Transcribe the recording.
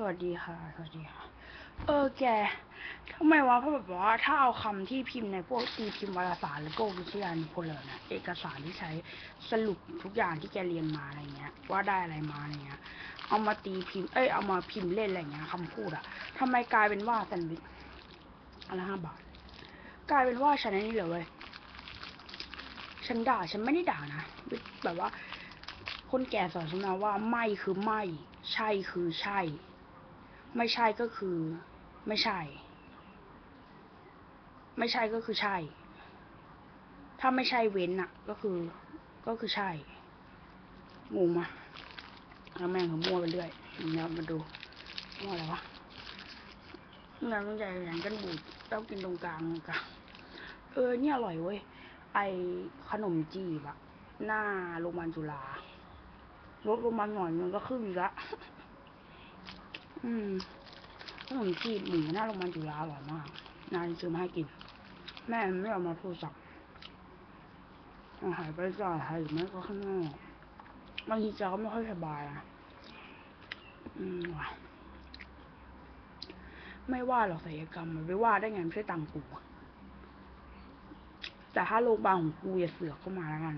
สวัสดีค่ะ สวัสดีค่ะ เออแกทำไมวะเพราะแบบว่าถ้าเอาคำที่พิมพ์ในพวกตีพิมพ์วารสารหรือพวกวิทยานิพนธ์เลยนะเอกสารที่ใช้สรุปทุกอย่างที่แกเรียนมาอะไรเงี้ย ว่าได้อะไรมาอะไรเงี้ย เอามาตีพิมพ์เอ้ยเอามาพิมพ์เล่นอะไรเงี้ยคำพูดอะทำไมกลายเป็นว่าแซนด์วิชอันละห้าบาท กลายเป็นว่าฉันนี่เลยเว้ยฉันด่าฉันไม่ได้ด่านะแบบว่า คนแก่สอนฉันมาว่าไม่คือไม่ ใช่คือใช่ ไม่ใช่ก็คือ ไม่ใช่ ไม่ใช่ก็คือใช่ ถ้าไม่ใช่เว้นอะก็คือ ก็คือใช่งงมะแล้วแม่งก็มั่วไปเรื่อยเดี๋ยวมาดูมั่วอะไรวะงานต้องใหญ่แหนกันบูดต้องกินตรงกลางกลางเออเนี่ยอร่อยเว้ย ไอขนมจีบอะหน้าโรงพยาบาลจุฬาลดลงมาหน่อยมันก็ครึ่งละ อืมขนมจีบหมูหน้าโรงพยาบาลจุฬาอร่อยมากนานซื้อมาให้กิน แม่ไม่เอามาโทรศัพท์หายไปจายหายหรือไม่ก็ข้างนอกบางทีแกก็ไม่ค่อยสบายอะ อืมว่ะไม่ว่าหรอกศัลยกรรมมันไม่ว่าได้ไงไม่ใช่ตังค์กูแต่ถ้าโรงพยาบาลของกูอย่าเสือกเข้ามาแล้วกัน